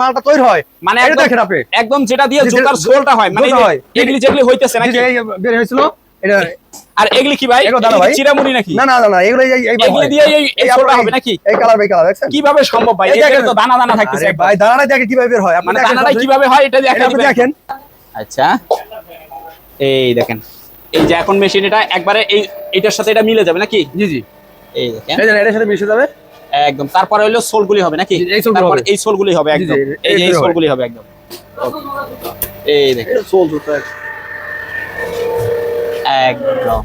মালটা তৈরি হয়। মানে একদম দেখেন আপনি। একদম যেটা দিয়ে জুতার সোলটা হয় মানে। এগুলি যেগুলি হইতেছে নাকি? বের হয়েছিল এটা আর এগুলি কি ভাই? ভাই। চিরামুড়ি নাকি? না না না এগুলো এই দিয়ে এই সোলটা হবে নাকি? এই কালার এই কালার দেখছেন? কীভাবে সম্ভব ভাই? দেখেন। তো দানা দানা থাকতেছে ভাই দাঁড়ানা দেখে কীভাবে বের হয়? মানে দানাটা কীভাবে হয় এটা এটা দেখেন। আচ্ছা। এই দেখেন। এই যে এখন মেশিন এটা একবারে এই এটার সাথে এটা মিলে যাবে নাকি? জি জি। এই দেখেন। এটার সাথে মিশে যাবে। একদম। তারপরে হলো সোলগুলি হবে নাকি? এই তারপর এই সোলগুলি হবে একদম। এই এই সোলগুলি হবে। একদম। এই দেখেন। এটা সোল জুতা একদম।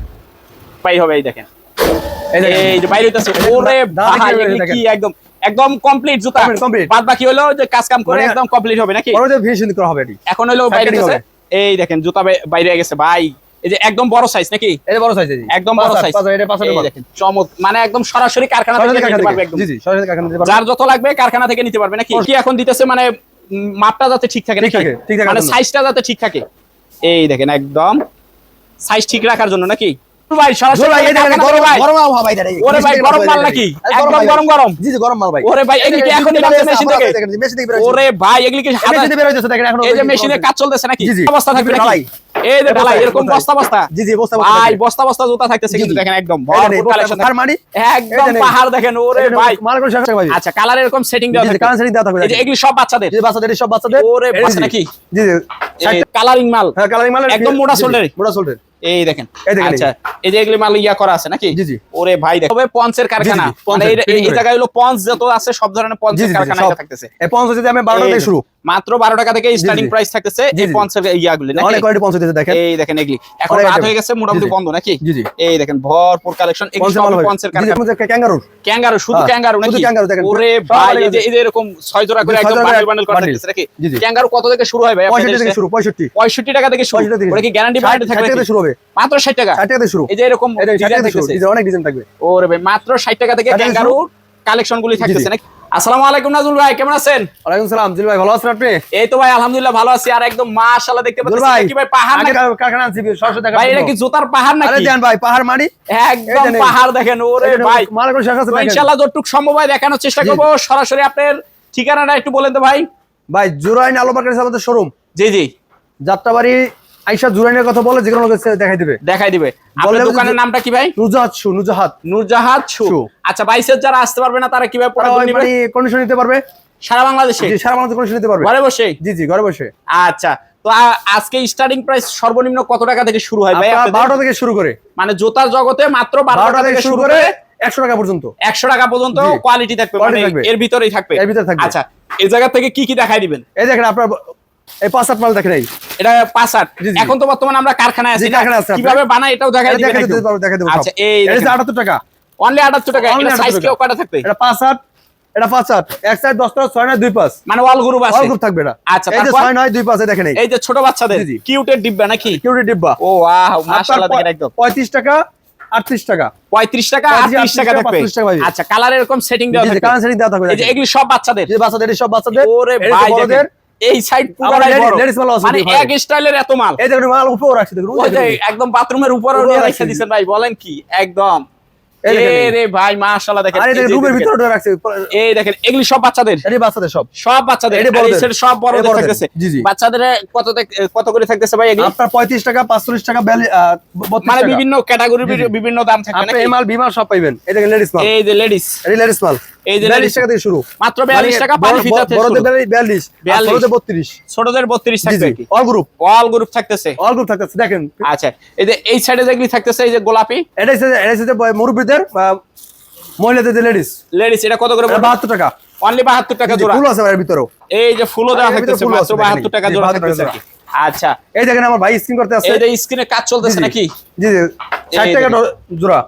পাই হবে এই দেখেন। এই দেখেন। এই যে বাইরে হইতাছে। ওরে ভাই দেখেন। কি একদম একদম কমপ্লিট জুতা। Complete। বাদ বাকি হলো যে কাজ কাম করে মানে- একদম কমপ্লিট হবে নাকি? পরে যে ফিনিশিং করা হবে এটি। এখন হলো বাইরে এই দেখেন জুতা বাইরে গেছে ভাই। এই যে একদম বড় সাইজ নাকি? এটা বড় সাইজ একদম বড় সাইজ এটা দেখেন চমৎ মানে একদম সরাসরি কারখানা থেকে নিতে পারবে একদম। জি জি সরাসরি কারখানা থেকে। যার যত লাগবে কারখানা থেকে নিতে পারবে নাকি? কি এখন দিতেছে মানে মাপটা যাতে ঠিক থাকে ঠিক থাকে, ঠিক থাকার মানে সাইজটা যাতে ঠিক থাকে। এই দেখেন একদম। সাইজ ঠিক রাখার জন্য নাকি? ভাই সরাসরি ভাই এই দেখেন কারখানা গরম গরম আবহাওয়া ভাই ওরে ভাই গরম মাল নাকি? একদম গরম গরম। জি জি গরম মাল ভাই। ওরে ভাই এগুলি কি মেশিন থেকে মেশিন থেকে বের হয়েছে ওরে ভাই এগুলি কি হাজার বের হয়েছে দেখেন এখন এই যে মেশিনে কাজ চলতেছে নাকি। অবস্থা থাকবে নাকি? ঢালাই। এই যে ঢালাই এরকম বস্তা বস্তা? জি জি বস্তা ভাই বস্তা বস্তা জুতা থাকতেছে কিন্তু দেখেন একদম ভরপুর কালেকশন বস্তা একদম পাহাড় দেখেন ওরে ভাই। মাল করে শেষ ভাই আচ্ছা কালার এরকম সেটিং দেওয়া থাকে। কারেন্সি দেওয়া থাকবে এই যে এগুলি সব বাচ্চাদের। জি বাচ্চাদের সব বাচ্চাদের। ওরে বাচ্চা নাকি জি জি। কালারিং মাল। হ্যাঁ কালারিং মাল একদম মোটা সোল্ডারে। মোটা সোল্ডারে এই দেখেন। আচ্ছা এই যে এগুলি মাল ইয়া করা আছে নাকি? জি, জি। ওরে ভাই দেখো। তবে পঞ্চের কারখানা। মানে এই- জায়গায় হলো পঞ্চ যত আছে সব ধরনের পঞ্চের কারখানা থাকতেছে। এই পঞ্চাশ যদি আমি বারোটা এই থেকে শুরু। মাত্র বারো টাকা থেকে স্টার্টিং প্রাইস থাকতেছে এই জি। পঞ্চের ইয়াগুলি নাকি? অনেক কোয়ালিটি পঞ্চাশ দিতে দেখেন। এই দেখেন এগুলি। এখন রাত হয়ে গেছে মোটামুটি। বন্ধ নাকি? জি, জি। এই দেখেন ভরপুর কালেকশন সব ক্যাঙ্গারুর ক্যাঙ্গারু। শুধু হ্যাঁ, ক্যাঙ্গারু শুধু নাকি? ক্যাঙ্গারু দেখেন। ওরে ভাই এই যে এই যে এরকম ছয় জোড়া করে একদম বান্ডেল বান্ডেল। করা। থাকতেছে নাকি। ক্যাঙ্গারু কত থেকে শুরু হয় ভাই আপনাদের পঁয়ষট্টি থেকে শুরু পঁয়ষট্টি। 65 টাকা থেকে শুরু। ওটা কি গ্যারান্টি ষাট থাকবে থেকে শুরু হবে। মাত্র 60 টাকা? ষাট টাকা থেকে শুরু। এই যে এরকম ডিজাইন থেকে শুরু। অনেক ডিজাইন থাকবে। ওরে ভাই মাত্র 60 টাকা থেকে ক্যাঙ্গারু কালেকশন গুলি থাকতেছে নাকি? আসসালামু আলাইকুম নাজুল ভাই কেমন আছেন? ওয়ালাইকুম সালাম জিল ভাই ভালো আছেন আপনি? এই তো ভাই আলহামদুলিল্লাহ ভালো আছি। আর একদম মাশাআল্লাহ দেখতে পাচ্ছেন কি ভাই পাহাড় নাকি কারখানা আনছি সরষে দেখা ভাই এটা কি জুতার পাহাড় আরে দেন ভাই পাহাড় মারি। একদম এই যে নেন। পাহাড় দেখেন ওরে ভাই। মাল করে আছে ইনশাআল্লাহ যতটুকু সম্ভব হয় দেখানোর চেষ্টা। করব। সরাসরি আপনার ঠিকানাটা একটু বলেন তো ভাই। ভাই জুরাইন আলো মার্কেট আমাদের শোরুম জি জি। যাত্রাবাড়ি আইসা জুরাইনের কথা বলে যে কোনো দেখাই দিবে। দেখাই দিবে। আপনার দোকানের নামটা কি ভাই? নুজাহাত শু নুজাহাত নূরজাহাদ শু। আচ্ছা বাইসের যারা আসতে পারবে না তারা কীভাবে ওই নিবে? মানে কন্ডিশন নিতে পারবে? সারা বাংলাদেশে? জি সারা মানুষ কন্ডিশন নিতে পারবে। ঘরে বসে? জি জি ঘরে বসে। আচ্ছা তো আজকে স্টার্টিং প্রাইস সর্বনিম্ন কত টাকা থেকে শুরু হয় ভাই? আপনার আপনাদের? বারোটা থেকে শুরু করে। মানে জুতার জগতে মাত্র বারো বারোটা টাকা থেকে শুরু করে একশো টাকা পর্যন্ত। একশো টাকা পর্যন্ত কোয়ালিটি থাকবে মানে এর ভিতরেই থাকবে। এর ভিতরে থাকবে। আচ্ছা এই জায়গা থেকে কি কি দেখাই দিবেন? এই দেখেন আপনার এই পাঁচ মাল দেখেন এই এটা পাঁচ আট। এখন তো বর্তমানে আমরা কারখানায় আছি জি, না? কারখানায় আছি, কীভাবে বানাই এটাও দিবেন দেবো আচ্ছা এই এটা হচ্ছে আটাত্তর টাকা। অনলি আটাত্তর টাকা এটা সাইজ কয়টা থাকবে? এটা পাঁচ আট এটা পাঁচ আট। এক সাইড দশটা ছয় নয় দুই পাঁচ। মানে অল গ্রুপ আছে। অল গ্রুপ থাকবে এটা। আচ্ছা, এই যে তারপর? ছয় নয় দুই পাঁচ এই দেখেন এই এই যে ছোট বাচ্চাদের। কিউটের ডিব্বা নাকি? সিকিউরিটি ডিব্বা। ও ওয়াও মাশাআল্লাহ দেখেন একদম। পঁয়ত্রিশ টাকা আটত্রিশ টাকা। 35 টাকা 35 38 টাকা থাকবে। 35 আচ্ছা কালার এরকম সেটিং দেওয়া থাকবে। কারেন্ট সেটিং দেওয়া থাকবে এই যে এগুলি সব বাচ্চাদের? যে বাচ্চাদের সব বাচ্চাদের। ওরে ভাই এই সাইড আছে মানে এক স্টাইলের এত মাল। এই দেখুন মাল উপরেও রাখছি দেখুন একদম বাথরুমের উপরে উপরে নিয়ে রাখছি। রেখে দিয়েছেন ভাই বলেন কি? একদম। এই দেখেন। এ এই। রে ভাই মাশাআল্লাহ দেখেন। আর এই এই দেখেন যে রুমের ভিতরে রাখছি। এই দেখেন এগুলি সব বাচ্চাদের? এটি বাচ্চাদের সব। সব বাচ্চাদের? এটা বড়দের। সব বড়দের থাকতেছে? জি, জি। বাচ্চাদের কত কত করে থাকতেছে ভাই এগুলি? আপনার পঁয়ত্রিশ টাকা পাঁচচল্লিশ টাকা বিয়াল্লিশ, মানে বিভিন্ন ক্যাটাগরি জি, জি। বিভিন্ন দাম নাকি? এই মাল বিমাল সব পাইবেন। এই দেখেন লেডিস মাল। এই যে লেডিস লেডিস মাল। এই যে টাকা থেকে শুরু। মাত্র 42 টাকা পানি ফিতা থেকে বড়দের শুরু। বিয়াল্লিশ, বিয়াল্লিশ। আর 42 ছোটদের বত্রিশ ছোটদের 32 থাকবে কি? অল গ্রুপ অল গ্রুপ থাকতেছে? অল গ্রুপ থাকতেছে দেখেন। আচ্ছা এই যে এই সাইডে যেগুলি থাকতেছে এই যে গোলাপি? এটা এটা হচ্ছে বয়- মহিলাদের যে লেডিস লেডিস এটা কত করে বাহাত্তর টাকা। অনলি 72 টাকা জোড়া। ফুল আছে এর ভিতরেও। এই যে ফুলও দেওয়া থাকতেছে মাত্র 72 টাকা জোড়া থাকতেছে আচ্ছা। এই দেখেন আমার ভাই স্ক্রিন করতে আছে এই যে স্ক্রিনে কাজ চলতেছে। নাকি? জি জি। ষাট এই টাকা জোড়া।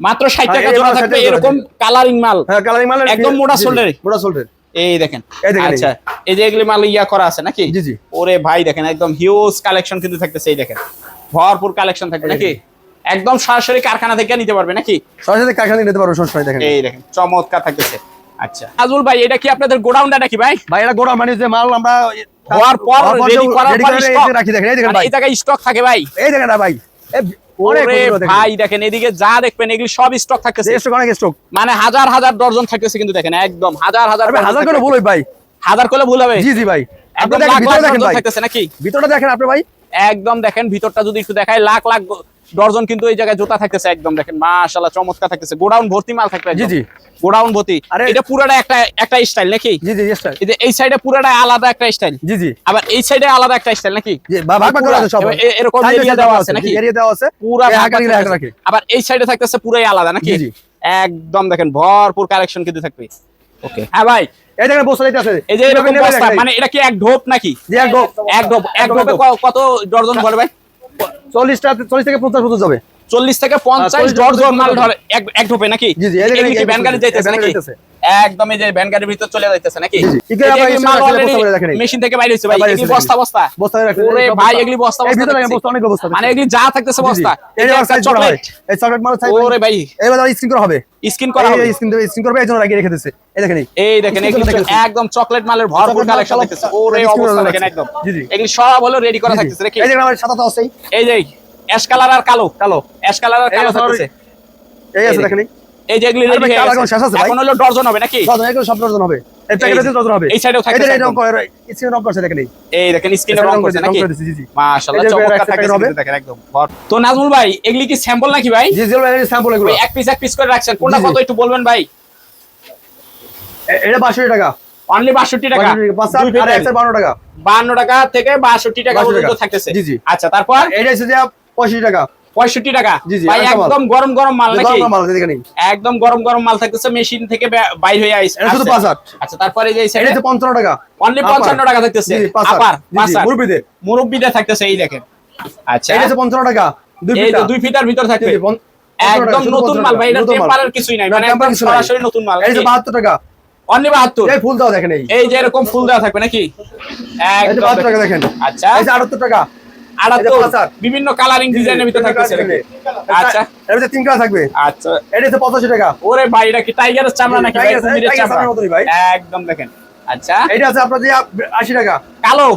মাত্র 60 হ্যাঁ, টাকা জোড়া থাকবে এরকম কালারিং মাল। হ্যাঁ কালারিং মাল একদম মোটা সোল্ডারে। মোটা সোল্ডার এই দেখেন। এই দেখেন, এই। আচ্ছা এই যে এগুলি মাল ইয়া করা আছে নাকি? জি, জি। ওরে ভাই দেখেন একদম হিউজ কালেকশন কিন্তু থাকতেছে এই দেখেন। ভরপুর কালেকশন থাকবে নাকি? একদম সরাসরি কারখানা থেকে নিতে পারবে নাকি? সরাসরি কারখানা নিতে পারব সময় দেখেন। এই দেখেন চমৎকার থাকতেছে। আচ্ছা। আজুল ভাই এটা কি আপনাদের গোডাউনটা নাকি ভাই? ভাই এটা গোড়া মানে যে মাল আমরা হওয়ার পর যে- করার পর রাখি দেখেন এই দেখেন ভাই। এই জায়গায় স্টক থাকে ভাই। এই দেখেন না ভাই। ভাই দেখেন এদিকে যা দেখবেন এগুলি সব স্টক থাকতেছে। স্টক অনেক স্টক মানে হাজার হাজার ডর্জন থাকতেছে কিন্তু দেখেন একদম হাজার হাজার হাজার করে ভুল ভাই। হাজার ভুল হবে। জি জি ভাই। একদম নাকি? ভিতরটা দেখেন আপনি ভাই। একদম দেখেন ভিতরটা যদি একটু দেখায় লাখ লাখ ডর্জন কিন্তু এই জায়গায় জুতা থাকতেছে একদম দেখেন মাশাআল্লাহ চমৎকার থাকতেছে। গোডাউন ভর্তি মাল থাকবে জি, জি। গোডাউন ভর্তি। আরে- এটা পুরাটা একটা একটা স্টাইল নাকি? জি জি sir। এই যে এই সাইডে পুরাটা আলাদা একটা স্টাইল জি জি। আবার এই সাইডে আলাদা একটা স্টাইল নাকি? জি ভাগ ভাগ করা আছে সব। এরকম আছে, দেওয়া আছে নাকি? এরিয়া দেওয়া আছে। পুরা। আবার এই সাইডে থাকতেছে পুরাই আলাদা নাকি? জি, জি। একদম দেখেন ভরপুর কালেকশন কিন্তু থাকবে। ওকে হ্যাঁ ভাই। এই দেখেন বস্তা দিতে এই যে এরকম বস্তা মানে এটা কি এক ঢোপ নাকি? যে এক ডোপ এক ঢোপ এক এক ঢোপে কত ডর্জন ভরে ভাই? চল্লিশটা চল্লিশ থেকে পঞ্চাশ পর্যন্ত যাবে। চল্লিশ থেকে পঞ্চাশ মাল ধরে এক ঢোপে নাকি? ভ্যান গাড়ি যাইতেছে নাকি? একদম এই যে ভ্যান গাড়ির ভিতর চলে যাইতেছে নাকি। মেশিন থেকে বাইরে ভাই এগুলি বস্তা বস্তা। ওরে ভাই এগুলি বস্তা বস্তা ভিতরে দেখছি। বস্তা অনেক বস্তা মানে এগুলি যা থাকতেছে বস্তা। চকলেট এই চকলেট মাল সাইজ ওরে ভাই। এবার স্ক্রিন করা হবে। স্কিন করা হবে। এই স্ক্রিন স্ক্রিন করবে এই জন্য রেখে দিচ্ছে এই দেখেন এই। দেখেন এগুলি। একদম চকলেট মালের ভরপুর চকলেট কালেকশন দেখতেছে। ওরে অবস্থা দেখেন একদম। জি, জি। এগুলি সব হলো রেডি করা। থাকতেছে এই দেখেন আমার সাদা তো আছেই এই যে অ্যাশ কালার আর কালো। কালো। অ্যাশ কালার আর কালো থাকতেছে। এই আছে দেখেন? এই। যে এগুলি রেডি হয়ে গেছে এখন হলো হবে নাকি? ডজন সব ডজন হবে। এই প্যাকেটে ডজন হবে। এই সাইডেও যে এই। রকম করে স্ক্রিন রং করছে দেখেন? এই দেখেন স্ক্রিনে রং রং করছে নাকি? রং মাশাআল্লাহ চমৎকার। কিন্তু দেখেন একদম তো নাজমুল ভাই এগুলি কি স্যাম্পল নাকি ভাই? জি জি ভাই স্যাম্পল এগুলো। এক পিস এক পিস করে রাখছেন কোনটা। কত একটু বলবেন ভাই? এটা 62 টাকা। অনলি 62 টাকা। 62 আর পিস। একটা 52 টাকা। 52 টাকা থেকে 62 টাকা। পর্যন্ত থাকতেছে। জি, জি। আচ্ছা তারপর? এটা হচ্ছে যে 65 টাকা। 65 টাকা? ভাই একদম গরম গরম মাল নাকি? একদম গরম গরম মাল থাকতেছে মেশিন থেকে বাইর হয়ে আইছে শুধু। পাঁচ আচ্ছা তারপরে যে এটা 55 টাকা। অনলি 55 টাকা থাকতেছে। আপার মুরব্বিদের। মুরব্বিদের থাকতেছে এই দেখেন। আচ্ছা। এটা 55 টাকা। দুই ফিটার ভিতর থাকবে। জি, পন- 55 টাকা, একদম নতুন 55 মাল ভাই এটা টেম্পারের কিছুই নাই। মানে একদম সরাসরি নতুন মাল এই যে 72 টাকা। অনলি 72 এই ফুল দাও দেখেন এই এই যে এরকম ফুল দেওয়া থাকবে নাকি? একদম 72 টাকা দেখেন। আচ্ছা। এই যে 78 টাকা। বিভিন্ন কালারিং ডিজাইনের ভিতর থাকতেছে আচ্ছা। এর ভিতরে তিন কালার থাকবে। আচ্ছা। এটা হচ্ছে 85 টাকা। ওরে ভাই এটা কি টাইগারের চামড়া নাকি ভাই? কুমিরের চামড়া। ভাই। একদম দেখেন। আচ্ছা। এটা আছে আপনার যে 80 টাকা। কালো?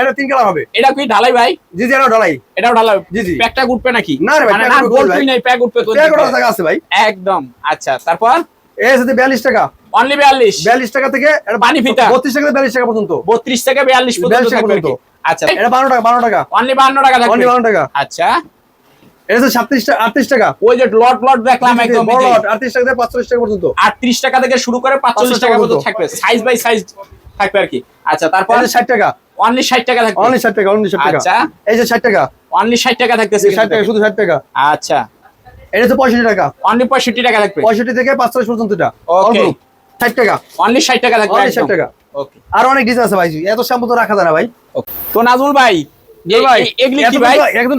এটা তিন কালার হবে। এটা কি ঢালাই ভাই? জি জি এটা ঢালাই। এটাও ঢালাই। জি, জি। প্যাকটা উঠবে নাকি? না রে ভাই, মানে না গোল নাই প্যাক উঠবে তো টাকা টাকা আছে ভাই। একদম। আচ্ছা তারপর? এই আছে 42 টাকা। অনলি 42 42 টাকা থেকে এটা পানি ফিতা। 32 টাকা থেকে 42 টাকা পর্যন্ত। 32 থেকে 42 পর্যন্ত 42 টাকা থাকবে পর্যন্ত। আচ্ছা। এটা 12 টাকা 12 টাকা। অনলি 52 টাকা অনলি থাকবে 12 টাকা। আচ্ছা। এটা 37 টাকা 38 টাকা। ওই যে লট লট দেখলাম জি, জি, একদম বড় লট 38 টাকা থেকে 45 টাকা পর্যন্ত। 38 টাকা থেকে শুরু করে 45 টাকা পর্যন্ত থাকবে। সাইজ বাই সাইজ থাকবে আর কি। আচ্ছা তারপর? এটা 60 টাকা। অনলি 60 টাকা থাকবে। অনলি 60 টাকা অনলি 60 টাকা। আচ্ছা। এই যে 60 টাকা। অনলি 60 টাকা থাকতেছে এই 60 টাকা শুধু 60 টাকা। আচ্ছা। এটা হচ্ছে 65 টাকা। অনলি 65 টাকা থাকবে 65 থেকে 45 পর্যন্ত এটা। Okay. 60 টাকা। অনলি 60 টাকা থাকবে অনলি 60 টাকা। ওকে আর অনেক ডিজাইন আছে ভাই এত শ্যাম্পু তো রাখা যায় না ভাই। তো নাজমুল ভাই একদম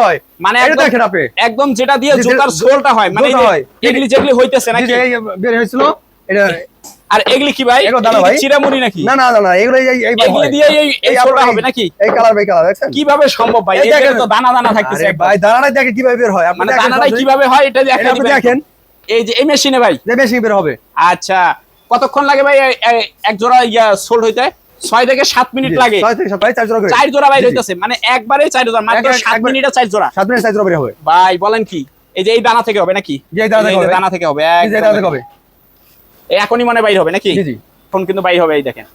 হয় মানে একদম যেটা দিয়ে জোতার সোলটা হয় মানে হয়। এগুলি যেগুলি হইতেছে নাকি? বের হয়েছিল এটা আর এগুলি কি ভাই? এগুলো দানা ভাই। নাকি? না না এগুলো এই দিয়ে এই এই আপনার হবে নাকি? এই কালার বাই কালার দেখছেন? কীভাবে সম্ভব ভাই? তো দানা দানা থাকতেছে ভাই দানাটাই দেখেন কীভাবে বের হয়? মানে সরাসরি। কীভাবে হয় এটা দেখেন দেখেন। এই যে এই মেশিনে ভাই। যে বের হবে। আচ্ছা কতক্ষণ লাগে ভাই? এক জোড়া ইয়া সোল্ড হইতে? ছয় থেকে সাত মিনিট লাগে। ভাই চার জোড়া বাইর। হইতেছে মানে একবারে চার জোড়া মাত্র সাত মিনিটে চার জোড়া। সাত মিনিট চার জোড়া বের হবে। ভাই বলেন কি? এই যে এই দানা থেকে হবে নাকি? দানা থেকে হবে। এখনই মনে বাইর হবে নাকি? জি এখন কিন্তু বাইর হবে এই দেখেন।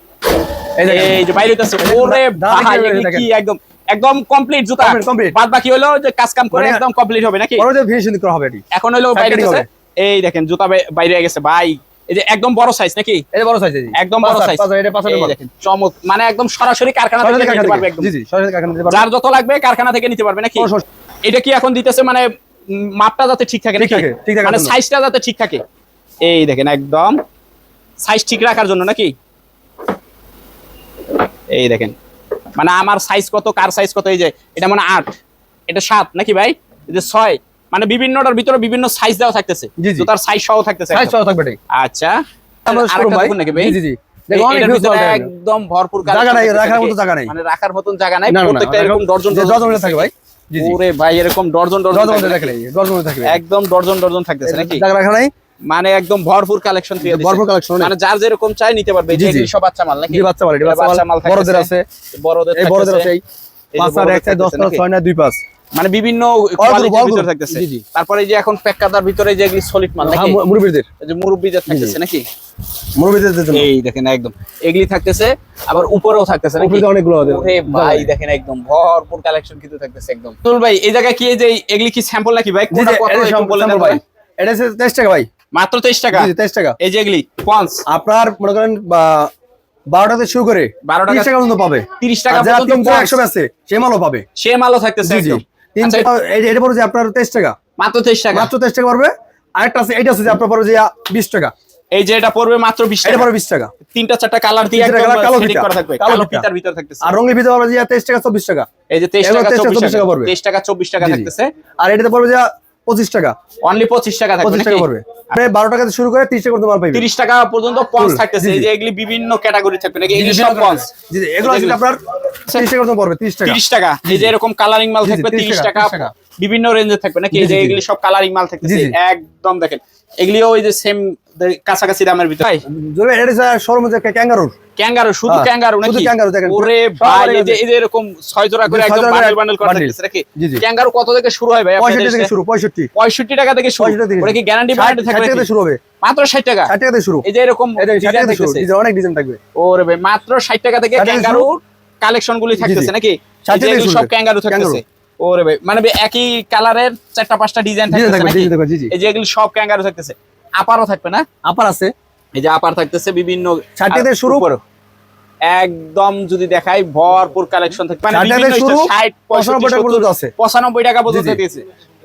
এই যে বাইর হইতেছে। ওরে ভাই। কি একদম একদম কমপ্লিট জুতা। complete। বাদ বাকি হলো যে কাজ কাম করে মানে- একদম কমপ্লিট হবে নাকি? বড় যে ফিনিশিং করা হবে এটি। এখন হলো বাইরে গেছে এই দেখেন জুতা বাইরে হয়ে গেছে ভাই। এই যে একদম বড় সাইজ নাকি? এই যে বড় সাইজ একদম বড় সাইজ এটা দেখেন চমক মানে একদম সরাসরি কারখানা থেকে নিতে পারবে একদম। জি জি সরাসরি কারখানা থেকে। যার যত লাগবে কারখানা থেকে নিতে পারবে নাকি? এটা কি এখন দিতেছে মানে মাপটা যাতে ঠিক থাকে ঠিক নাকি? থাকে, মানে সাইজটা যাতে ঠিক থাকে? এই দেখেন একদম সাইজ ঠিক রাখার জন্য নাকি এই দেখেন মানে আমার সাইজ কত কার সাইজ কত এই যে এটা মানে আট এটা সাত নাকি ভাই এই যে ছয় মানে বিভিন্নটার ভিতরে বিভিন্ন সাইজ দেওয়া থাকতেছে। জুতার সাইজ সহ থাকতেছে সাইজ। সহ থাকবে। আচ্ছা। নাকি ভাই জি, জি। একদম ভরপুর জায়গা নাই, রাখার মতো জায়গা নাই। মানে রাখার মতন জায়গা নাই প্রত্যেকটা এরকম ডর্জন ডজন থাকে ভাই। জি, জি। ওরে ভাই এরকম ডর্জন ডর্জন ডজন মধ্যে একদম ডর্জন ডর্জন থাকতেছে নাকি জায়গা রাখা নাই? মানে একদম ভরপুর কালেকশন দিয়ে ভরপুর অনেক। মানে যার যেরকম চাই নিতে পারবে জি। যেগুলি সব বাচ্চা মাল নাকি বাচ্চা মাল, এটা বাচ্চা মাল। বড়দের আছে। বড়দের এই বড়দের আছে, এই। এই যে পাঁচ আর বড়দের এক আর নাকি? ছয় নয়, দুই পাঁচ। মানে বিভিন্ন কোয়ালিটির। ভিতরে থাকতেছে জি, জি। তারপরে এই যে এখন প্যাকাদার ভিতরে যে এগুলি সলিড মাল নাকি হ্যাঁ, মুরব্বীদের এই যে মুরব্বিদের থাকতেছে নাকি মুরব্বীদের জন্য এই দেখেন একদম এগুলি থাকতেছে আবার উপরেও থাকতেছে নাকি উপরে অনেকগুলো আছে ওরে ভাই দেখেন একদম ভরপুর কালেকশন কিন্তু থাকতেছে একদম তুল ভাই এই জায়গায় কি এই যে এগুলি কি স্যাম্পল নাকি ভাই কোনটা কত একটু বলে ভাই এটা হচ্ছে তেইশ টাকা ভাই মাত্র তেইশ টাকা। তেইশ টাকা। এই যে এগুলি পঞ্চ আপনার মনে করেন বা বারোটাতে শুরু করে 12 টাকা- পর্যন্ত পাবে। তিরিশ টাকা পর্যন্ত একশো আছে সে মালও পাবে। সে মালও থাকতেছে আচ্ছা, এটা পড়বে যে আপনার তেইশ টাকা। মাত্র তেইশ টাকা। মাত্র তেইশ টাকা পারবে আরেকটা আছে এটা আছে যে আপনার পড়বে যে বিশ টাকা। এই যে এটা পড়বে মাত্র বিশ এটা টাকা। পড়বে বিশ টাকা। তিনটা চারটা কালার দিয়ে একদম কালো করা থাকবে। কালো। ফিতার ভিতরে থাকতেছে। আর রঙের ভিতরে পারবে যে তেইশ টাকা চব্বিশ টাকা। এই যে তেইশ টাকা 23 টাকা, চব্বিশ 24 টাকা পড়বে। তেইশ টাকা চব্বিশ টাকা জি, জি। থাকতেছে। আর এটাতে পড়বে যে পঁচিশ টাকা। অনলি পঁচিশ টাকা পঁচিশ টাকা পড়বে। বারো টাকা শুরু করে ত্রিশ টাকা পর্যন্ত মাল তিরিশ টাকা পর্যন্ত পঞ্চ থাকতেছে। যে এগুলি বিভিন্ন ক্যাটাগরি থাকবে নাকি? এগুলি সব পঞ্চ। এগুলো আপনার তিরিশ টাকা পর্যন্ত পড়বে তিরিশ টাকা। তিরিশ টাকা। এই যে এরকম কালারিং মাল থাকবে তিরিশ টাকা, টাকা 30 টাকা। বিভিন্ন রেঞ্জে থাকবে নাকি? এই যে। এগুলি সব কালারিং মাল থাকতেছে। একদম দেখেন। এগুলিও ওই যে সেম কাছাকাছি দামের ভিতরে। ভাই। এটা হচ্ছে শোরুম ক্যাঙ্গারুর ক্যাঙ্গারু। শুধু হ্যাঁ, ক্যাঙ্গারু শুধু ক্যাঙ্গারু দেখেন। ওরে ভাই এই যে এই যে এরকম ছয় জোড়া করে একদম বান্ডেল বান্ডেল করা bundle। নাকি? জি, জি। ক্যাঙ্গারু কত থেকে শুরু হয় ভাই পঁয়ষট্টি আপনাদের থেকে শুরু পঁয়ষট্টি। 65 টাকা থেকে শুরু। কি গ্যারান্টি থাকবে? থেকে শুরু হবে। মাত্র 60 টাকা? ষাট টাকা থেকে শুরু। এই যে এরকম ডিজাইন অনেক ডিজাইন থাকবে। ওরে ভাই মাত্র 60 টাকা থেকে ক্যাঙ্গারু কালেকশন গুলি থাকতেছে নাকি? 60 সব। ক্যাঙ্গারু থাকতেছে। ওরে ভাই মানে একই কালারের চারটা পাঁচটা ডিজাইন থাকতেছে এই যে এগুলো সব ক্যাঙ্গারু থাকতেছে। আপারও থাকবে না? আপার আছে। এই যে আপার থাকতেছে বিভিন্ন 60 শুরু। উপরেও। একদম যদি দেখাই ভরপুর কালেকশন থাকবে। মানে 60 টাকা 95 টাকা পর্যন্ত আছে। 95 টাকা পর্যন্ত। দিয়েছে।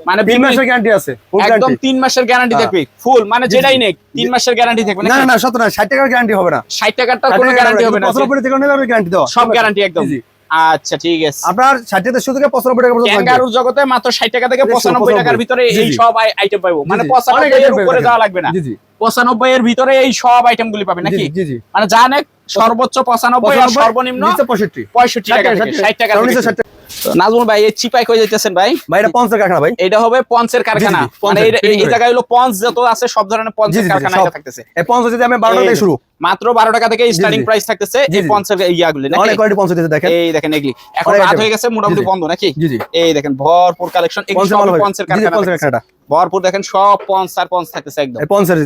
মানে তিন মাসের গ্যারান্টি আছে একদম তিন মাসের গ্যারান্টি। থাকবে। ফুল মানে যেটাই নেই তিন মাসের গ্যারান্টি থাকবে। না না না না সত্য না ষাট টাকার গ্যারান্টি হবে না। ষাট টাকারটা 60 কোনো গ্যারান্টি হবে না পঁচানব্বই থেকে নেবে গ্যারান্টি দেওয়া। সব গ্যারান্টি একদম। আচ্ছা ঠিক আছে। আপনার ষাট টাকা শুরু থেকে পঁচানব্বই টাকা পর্যন্ত ক্যাঙ্গারুর জগতে মাত্র ষাট টাকা থেকে জি, পঁচানব্বই টাকার ভিতরে এই সব আইটেম পাবো মানে জি, জি। অনেক পঁচানব্বই এর উপরে যাওয়া লাগবে না। জি জি। পঁচানব্বই এর ভিতরে এই সব আইটেম গুলি পাবে নাকি? জি, জি মানে জানে সর্বোচ্চ পঁচানব্বই আর সর্বনিম্ন পঁয়ষট্টি। পঁয়ষট্টি টাকা ষাট টাকা কারণ নিচে থেকে। 60 টাকা। তো নাজমুল ভাই এই চিপাই কই যাইতেছেন ভাই? ভাই এটা পঞ্চাশ কারখানা ভাই। এটা হবে পঞ্চের কারখানা। মানে এই- জায়গায় হলো পঞ্চ যত আছে সব ধরনের পঞ্চের কারখানা থাকতেছে। এই পঞ্চাশ যদি আমি বারো টাকা শুরু। মাত্র বারো টাকা থেকে স্টার্টিং প্রাইস থাকতেছে এই। পঞ্চের ইয়াগুলি নাকি? অনেক কোয়ালিটি পঞ্চাশ দিতে দেখেন। এই দেখেন এগুলি। এখন রাত হয়ে গেছে মোটামুটি। বন্ধ নাকি? এই দেখেন ভরপুর কালেকশন মাল পঞ্চের কারখানা ভরপুর দেখেন সব পঞ্চ আর পঞ্চ থাকতেছে একদম। এই পঞ্চাশ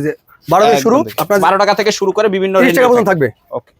বারো থেকে শুরু আপনার বারো টাকা থেকে শুরু করে বিভিন্ন টাকা পর্যন্ত থাকবে। Okay.